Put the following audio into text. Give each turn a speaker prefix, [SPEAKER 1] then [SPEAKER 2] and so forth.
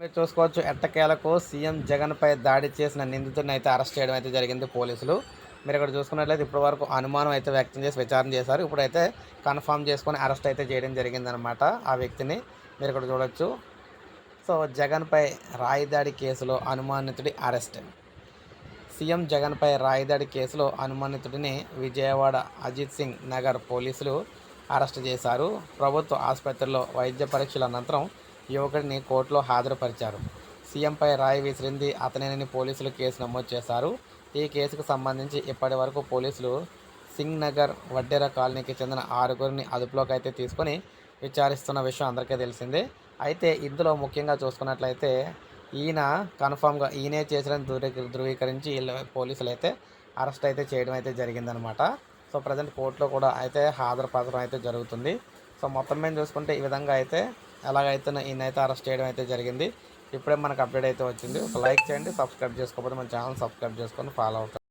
[SPEAKER 1] మీరు చూసుకోవచ్చు ఎట్టకేలకు సీఎం జగన్పై దాడి చేసిన నిందితుడిని అయితే అరెస్ట్ చేయడం అయితే జరిగింది పోలీసులు. మీరు ఇక్కడ చూసుకున్నట్లయితే ఇప్పటి వరకు అనుమానం అయితే వ్యక్తం చేసి విచారణ చేశారు. ఇప్పుడైతే కన్ఫామ్ చేసుకొని అరెస్ట్ అయితే చేయడం జరిగిందనమాట ఆ వ్యక్తిని మీరు ఇక్కడ చూడొచ్చు. సో జగన్పై రాయిదాడి కేసులో అనుమానితుడి అరెస్ట్. సీఎం జగన్పై రాయిదాడి కేసులో అనుమానితుడిని విజయవాడ అజిత్ సింగ్ నగర్ పోలీసులు అరెస్ట్ చేశారు. ప్రభుత్వ ఆసుపత్రిలో వైద్య పరీక్షల అనంతరం యువకుడిని కోర్టులో హాజరుపరిచారు. సీఎంపై రాయి విసిరింది అతనేనని పోలీసులు కేసు నమోదు చేశారు. ఈ కేసుకు సంబంధించి ఇప్పటి వరకు పోలీసులు సింగ్ నగర్ వడ్డెర కాలనీకి చెందిన ఆరుగురిని అదుపులోకి అయితే తీసుకొని విచారిస్తున్న విషయం అందరికీ తెలిసిందే. అయితే ఇందులో ముఖ్యంగా చూసుకున్నట్లయితే ఈయన కన్ఫామ్గా ఈయనే చేసిన ధృవీ ధృవీకరించి పోలీసులు అయితే అరెస్ట్ అయితే చేయడం అయితే జరిగిందనమాట. సో ప్రజెంట్ కోర్టులో కూడా అయితే హాజరుపరచడం అయితే జరుగుతుంది. సో మొత్తం మీద చూసుకుంటే ఈ విధంగా అయితే ఎలాగైతే ఈయన అయితే అరెస్ట్ చేయడం అయితే జరిగింది ఇప్పుడే మనకు అప్డేట్ అయితే వచ్చింది. ఒక లైక్ చేయండి సబ్స్క్రైబ్ చేసుకోకపోతే మన ఛానల్ సబ్స్క్రైబ్ చేసుకొని ఫాలో అవుతాం